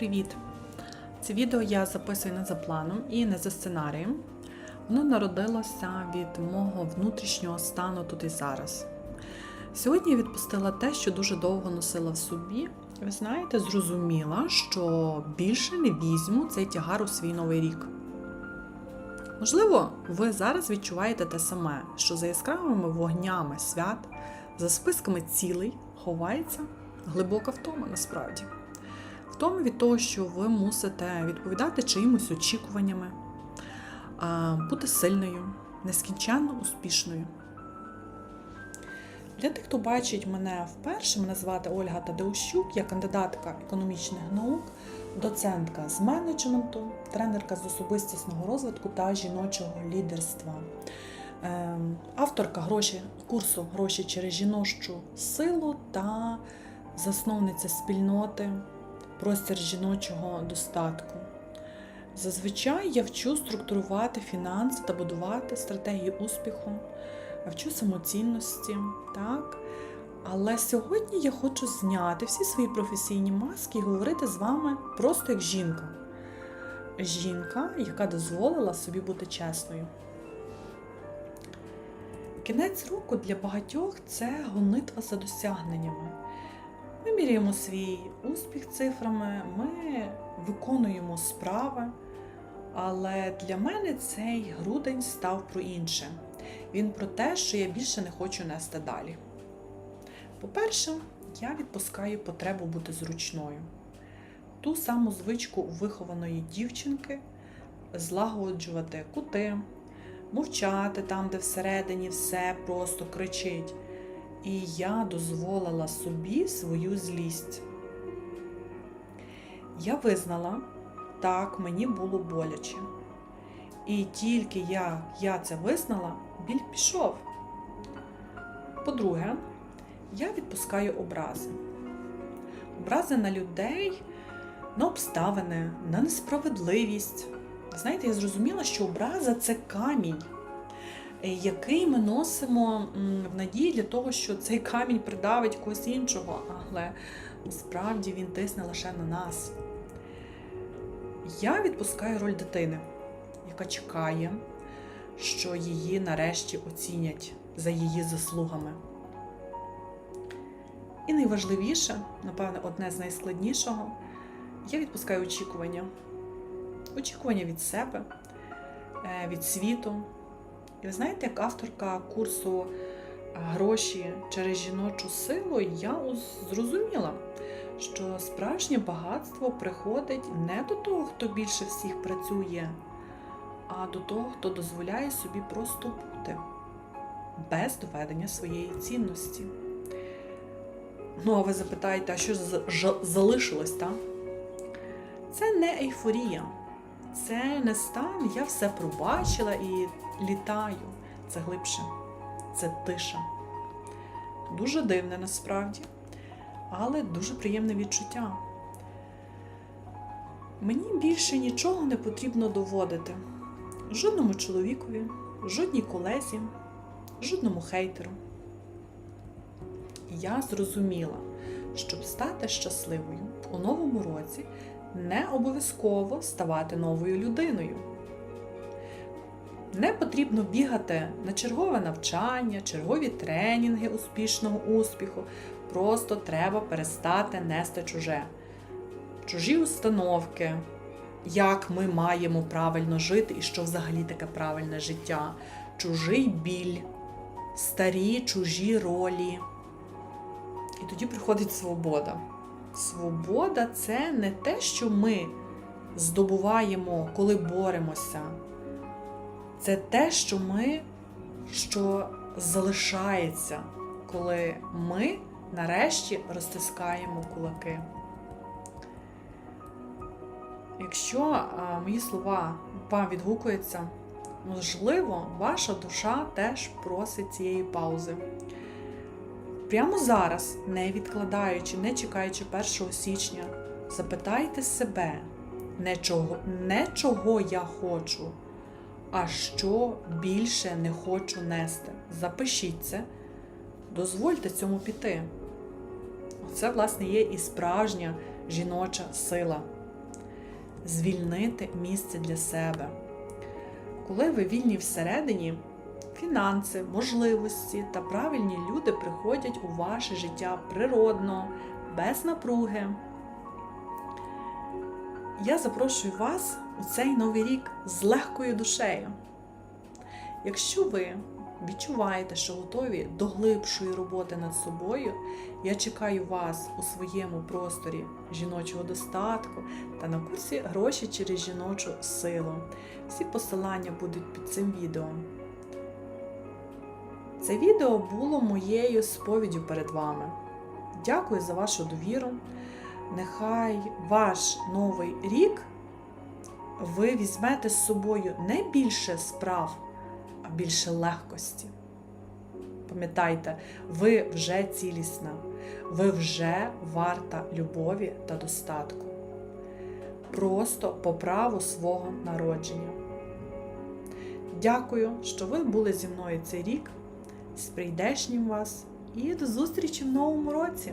привіт! Це відео я записую не за планом і не за сценарієм. Воно народилося від мого внутрішнього стану тут і зараз. Сьогодні я відпустила те, що дуже довго носила в собі. Ви знаєте, зрозуміла, що більше не візьму цей тягар у свій новий рік. Можливо, ви зараз відчуваєте те саме, що за яскравими вогнями свят, за списками цілей ховається глибока втома насправді. Втома від того, що ви мусите відповідати чиїмось очікуваннями, бути сильною, нескінченно успішною. Для тих, хто бачить мене вперше, мене звати Ольга Тадеущук, я кандидатка економічних наук, доцентка з менеджменту, тренерка з особистісного розвитку та жіночого лідерства. Ем, Авторка гроші, курсу Гроші через жіночу силу та засновниця спільноти Простір жіночого достатку. Зазвичай я вчу структурувати фінанси та будувати стратегію успіху, вчу самоцінності, так? Але сьогодні я хочу зняти всі свої професійні маски і говорити з вами просто як жінка. Жінка, яка дозволила собі бути чесною. Кінець року для багатьох це гонитва за досягненнями. Ми міряємо свій успіх цифрами, ми виконуємо справи. Але для мене цей грудень став про інше. Він про те, що я більше не хочу нести далі. По-перше, я відпускаю потребу бути зручною. Ту саму звичку вихованої дівчинки злагоджувати кути, мовчати там, де всередині все просто кричить. І я дозволила собі свою злість. Я визнала, так, мені було боляче. І тільки я, я це визнала, біль пішов. По-друге, я відпускаю образи. Образи на людей, на обставини, на несправедливість. Знаєте, я зрозуміла, що образа це камінь який ми носимо в надії для того, що цей камінь придавить когось іншого, але насправді він тисне лише на нас. Я відпускаю роль дитини, яка чекає, що її нарешті оцінять за її заслугами. І найважливіше, напевне, одне з найскладнішого, я відпускаю очікування. Очікування від себе, е, від світу. І ви знаєте, як авторка курсу Гроші через жіночу силу, я зрозуміла, що справжнє багатство приходить не до того, хто більше всіх працює, а до того, хто дозволяє собі просто бути без доведення своєї цінності. Ну, а ви запитаєте, а що залишилось, так? Це не ейфорія, це не стан, я все пробачила і літаю. Це глибше, це тиша. Дуже дивне насправді, але дуже приємне відчуття. Мені більше нічого не потрібно доводити. Жодному чоловікові, жодній колезі, жодному хейтеру. Я зрозуміла, щоб стати щасливою у новому році, не обов'язково ставати новою людиною. Не потрібно бігати на чергове навчання, чергові тренінги успішного успіху. Просто треба перестати нести чуже. Чужі установки, як ми маємо правильно жити і що взагалі таке правильне життя, чужий біль, старі чужі ролі. І тоді приходить свобода. Свобода це не те, що ми здобуваємо, коли боремося. Це те, що ми, що залишається, коли ми нарешті розтискаємо кулаки. Якщо мої слова вам відгукуються, можливо, ваша душа теж просить цієї паузи. Прямо зараз, не відкладаючи, не чекаючи 1 січня, запитайте себе, не чого, не чого я хочу а що більше не хочу нести. Запишіть це, дозвольте цьому піти. Це, власне, є і справжня жіноча сила. звільнити місце для себе. Коли ви вільні всередині, фінанси, можливості та правильні люди приходять у ваше життя природно, без напруги. Я запрошую вас у цей новий рік з легкою душею. Якщо ви відчуваєте, що готові до глибшої роботи над собою, я чекаю вас у своєму просторі жіночого достатку та на курсі гроші через жіночу силу. Всі посилання будуть під цим відео. Це відео було моєю сповіддю перед вами. Дякую за вашу довіру. Нехай ваш новий рік ви візьмете з собою не більше справ, а більше легкості. Пам'ятайте, ви вже цілісна, ви вже варта любові та достатку. Просто по праву свого народження. Дякую, що ви були зі мною цей рік. З прийдешнім вас і до зустрічі в новому році!